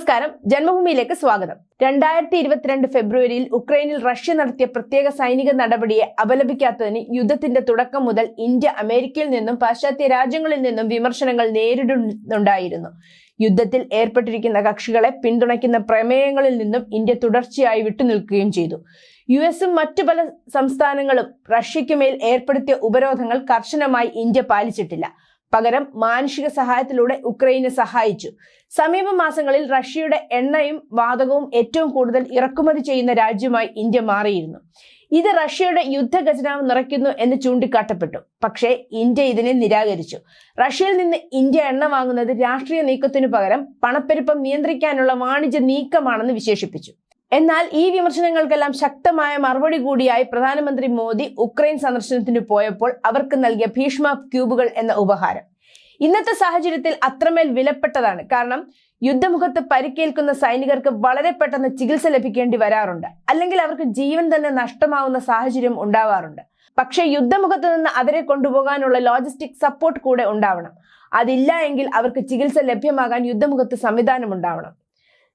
നമസ്കാരം. ജന്മഭൂമിയിലേക്ക് സ്വാഗതം. രണ്ടായിരത്തി ഇരുപത്തിരണ്ട് ഫെബ്രുവരിയിൽ ഉക്രൈനിൽ റഷ്യ നടത്തിയ പ്രത്യേക സൈനിക നടപടിയെ അപലപിക്കാത്തതിന് യുദ്ധത്തിന്റെ തുടക്കം മുതൽ ഇന്ത്യ അമേരിക്കയിൽ നിന്നും പാശ്ചാത്യ രാജ്യങ്ങളിൽ നിന്നും വിമർശനങ്ങൾ നേരിടുന്നുണ്ടായിരുന്നു. യുദ്ധത്തിൽ ഏർപ്പെട്ടിരിക്കുന്ന കക്ഷികളെ പിന്തുണയ്ക്കുന്ന പ്രമേയങ്ങളിൽ നിന്നും ഇന്ത്യ തുടർച്ചയായി വിട്ടുനിൽക്കുകയും ചെയ്തു. യു എസും മറ്റു പല സംസ്ഥാനങ്ങളും റഷ്യയ്ക്കുമേൽ ഏർപ്പെടുത്തിയ ഉപരോധങ്ങൾ കർശനമായി ഇന്ത്യ പാലിച്ചിട്ടില്ല. പകരം മാനുഷിക സഹായത്തിലൂടെ ഉക്രൈനെ സഹായിച്ചു. സമീപ മാസങ്ങളിൽ റഷ്യയുടെ എണ്ണയും വാതകവും ഏറ്റവും കൂടുതൽ ഇറക്കുമതി ചെയ്യുന്ന രാജ്യമായി ഇന്ത്യ മാറിയിരുന്നു. ഇത് റഷ്യയുടെ യുദ്ധ ഖജനാവ് നിറയ്ക്കുന്നു എന്ന് ചൂണ്ടിക്കാട്ടപ്പെട്ടു. പക്ഷേ ഇന്ത്യ ഇതിനെ നിരാകരിച്ചു. റഷ്യയിൽ നിന്ന് ഇന്ത്യ എണ്ണ വാങ്ങുന്നത് രാഷ്ട്രീയ നീക്കത്തിനു പകരം പണപ്പെരുപ്പം നിയന്ത്രിക്കാനുള്ള വാണിജ്യ നീക്കമാണെന്ന് വിശേഷിപ്പിച്ചു. എന്നാൽ ഈ വിമർശനങ്ങൾക്കെല്ലാം ശക്തമായ മറുപടി കൂടിയായി പ്രധാനമന്ത്രി മോദി ഉക്രൈൻ സന്ദർശനത്തിന് പോയപ്പോൾ അവർക്ക് നൽകിയ ഭീഷ്മ ക്യൂബുകൾ എന്ന ഉപഹാരം. ഇന്നത്തെ സാഹചര്യത്തിൽ അത്രമേൽ വിലപ്പെട്ടതാണ്. കാരണം യുദ്ധമുഖത്ത് പരിക്കേൽക്കുന്ന സൈനികർക്ക് വളരെ പെട്ടെന്ന് ചികിത്സ ലഭിക്കേണ്ടി വരാറുണ്ട്. അല്ലെങ്കിൽ അവർക്ക് ജീവൻ തന്നെ നഷ്ടമാവുന്ന സാഹചര്യം ഉണ്ടാവാറുണ്ട്. പക്ഷേ യുദ്ധമുഖത്ത് നിന്ന് അവരെ കൊണ്ടുപോകാനുള്ള ലോജിസ്റ്റിക് സപ്പോർട്ട് കൂടെ ഉണ്ടാവണം. അതില്ല എങ്കിൽ അവർക്ക് ചികിത്സ ലഭ്യമാകാൻ യുദ്ധമുഖത്ത് സംവിധാനം ഉണ്ടാവണം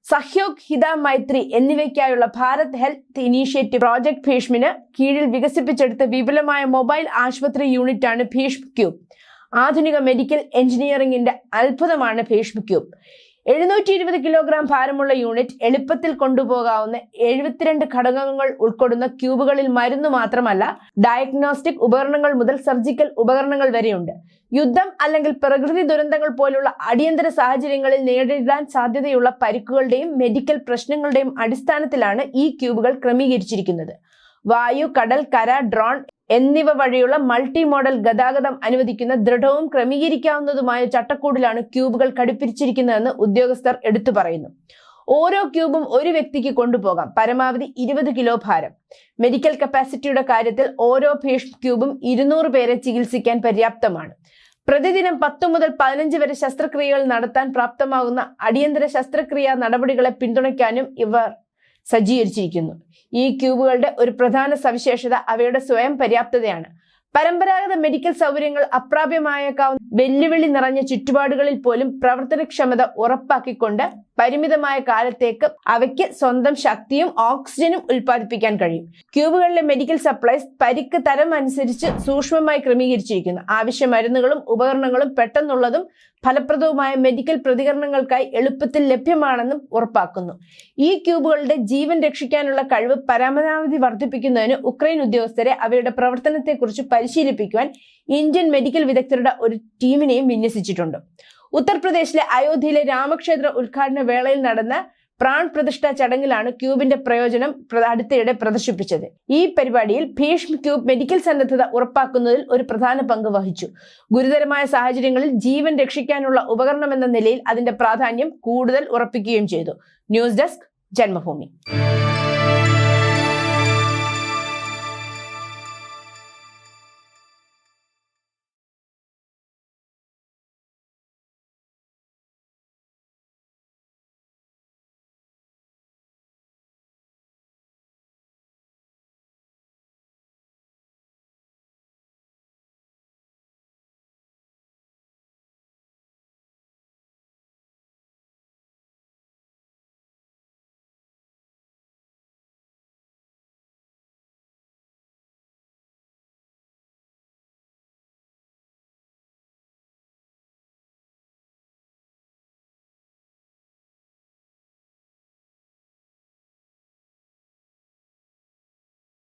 സഹ്യോഗ് ഹിത മൈത്രി എന്നിവയ്ക്കായുള്ള ഭാരത് ഹെൽത്ത് ഇനീഷ്യേറ്റീവ് പ്രോജക്ട് ഭീഷ്മിന് കീഴിൽ വികസിപ്പിച്ചെടുത്ത വിപുലമായ മൊബൈൽ ആശുപത്രി യൂണിറ്റാണ് ഭീഷ്മ ക്യൂബ്. ആധുനിക മെഡിക്കൽ എഞ്ചിനീയറിംഗിന്റെ അത്ഭുതമാണ് ഭീഷ്മ ക്യൂബ്. എഴുന്നൂറ്റി ഇരുപത് കിലോഗ്രാം ഭാരമുള്ള യൂണിറ്റ് എളുപ്പത്തിൽ കൊണ്ടുപോകാവുന്ന എഴുപത്തിരണ്ട് ഘടകങ്ങൾ ഉൾക്കൊള്ളുന്ന ക്യൂബുകളിൽ മരുന്ന് മാത്രമല്ല ഡയഗ്നോസ്റ്റിക് ഉപകരണങ്ങൾ മുതൽ സർജിക്കൽ ഉപകരണങ്ങൾ വരെയുണ്ട്. യുദ്ധം അല്ലെങ്കിൽ പ്രകൃതി ദുരന്തങ്ങൾ പോലുള്ള അടിയന്തര സാഹചര്യങ്ങളിൽ നേരിടാൻ സാധ്യതയുള്ള പരിക്കുകളുടെയും മെഡിക്കൽ പ്രശ്നങ്ങളുടെയും അടിസ്ഥാനത്തിലാണ് ഈ ക്യൂബുകൾ ക്രമീകരിച്ചിരിക്കുന്നത്. വായു കടൽ കര ഡ്രോൺ എന്നിവ വഴിയുള്ള മൾട്ടി മോഡൽ ഗതാഗതം അനുവദിക്കുന്ന ദൃഢവും ക്രമീകരിക്കാവുന്നതുമായ ചട്ടക്കൂടിലാണ് ക്യൂബുകൾ ഘടിപ്പിച്ചിരിക്കുന്നതെന്ന് ഉദ്യോഗസ്ഥർ എടുത്തു പറയുന്നു. ഓരോ ക്യൂബും ഒരു വ്യക്തിക്ക് കൊണ്ടുപോകാം. പരമാവധി ഇരുപത് കിലോ ഭാരം. മെഡിക്കൽ കപ്പാസിറ്റിയുടെ കാര്യത്തിൽ ഓരോ ഭീഷ് ക്യൂബും ഇരുന്നൂറ് പേരെ ചികിത്സിക്കാൻ പര്യാപ്തമാണ്. പ്രതിദിനം പത്ത് മുതൽ പതിനഞ്ച് വരെ ശസ്ത്രക്രിയകൾ നടത്താൻ പ്രാപ്തമാകുന്ന അടിയന്തര ശസ്ത്രക്രിയാ നടപടികളെ പിന്തുണയ്ക്കാനും ഇവർ സജ്ജീകരിച്ചിരിക്കുന്നു. ഈ ക്യൂബുകളുടെ ഒരു പ്രധാന സവിശേഷത അവയുടെ സ്വയം പര്യാപ്തതയാണ്. പരമ്പരാഗത മെഡിക്കൽ സൗകര്യങ്ങൾ അപ്രാപ്യമായേക്കാവുന്ന വെല്ലുവിളി നിറഞ്ഞ ചുറ്റുപാടുകളിൽ പോലും പ്രവർത്തനക്ഷമത ഉറപ്പാക്കിക്കൊണ്ട് പരിമിതമായ കാലത്തേക്ക് അവയ്ക്ക് സ്വന്തം ശക്തിയും ഓക്സിജനും ഉൽപ്പാദിപ്പിക്കാൻ കഴിയും. ക്യൂബുകളിലെ മെഡിക്കൽ സപ്ലൈസ് പരിക്ക് തരം അനുസരിച്ച് സൂക്ഷ്മമായി ക്രമീകരിച്ചിരിക്കുന്നു. ആവശ്യ മരുന്നുകളും ഉപകരണങ്ങളും പെട്ടെന്നുള്ളതും ഫലപ്രദവുമായ മെഡിക്കൽ പ്രതികരണങ്ങൾക്കായി എളുപ്പത്തിൽ ലഭ്യമാണെന്നും ഉറപ്പാക്കുന്നു. ഈ ക്യൂബുകളുടെ ജീവൻ രക്ഷിക്കാനുള്ള കഴിവ് പരമാവധി വർദ്ധിപ്പിക്കുന്നതിന് ഉക്രൈൻ ഉദ്യോഗസ്ഥരെ അവയുടെ പ്രവർത്തനത്തെക്കുറിച്ച് പരിശീലിപ്പിക്കുവാൻ ഇന്ത്യൻ മെഡിക്കൽ വിദഗ്ധരുടെ ഒരു ടീമിനെയും വിന്യസിച്ചിട്ടുണ്ട്. ഉത്തർപ്രദേശിലെ അയോധ്യയിലെ രാമക്ഷേത്ര ഉദ്ഘാടന വേളയിൽ നടന്ന പ്രാൺ പ്രതിഷ്ഠ ചടങ്ങിലാണ് ക്യൂബിന്റെ പ്രയോജനം പ്ര- അടുത്തിടെ പ്രദർശിപ്പിച്ചത്. ഈ പരിപാടിയിൽ ഭീഷ്മ ക്യൂബ് മെഡിക്കൽ സന്നദ്ധത ഉറപ്പാക്കുന്നതിൽ ഒരു പ്രധാന പങ്ക് വഹിച്ചു. ഗുരുതരമായ സാഹചര്യങ്ങളിൽ ജീവൻ രക്ഷിക്കാനുള്ള ഉപകരണം എന്ന നിലയിൽ അതിന്റെ പ്രാധാന്യം കൂടുതൽ ഉറപ്പിക്കുകയും ചെയ്തു. News desk Janmabhumi.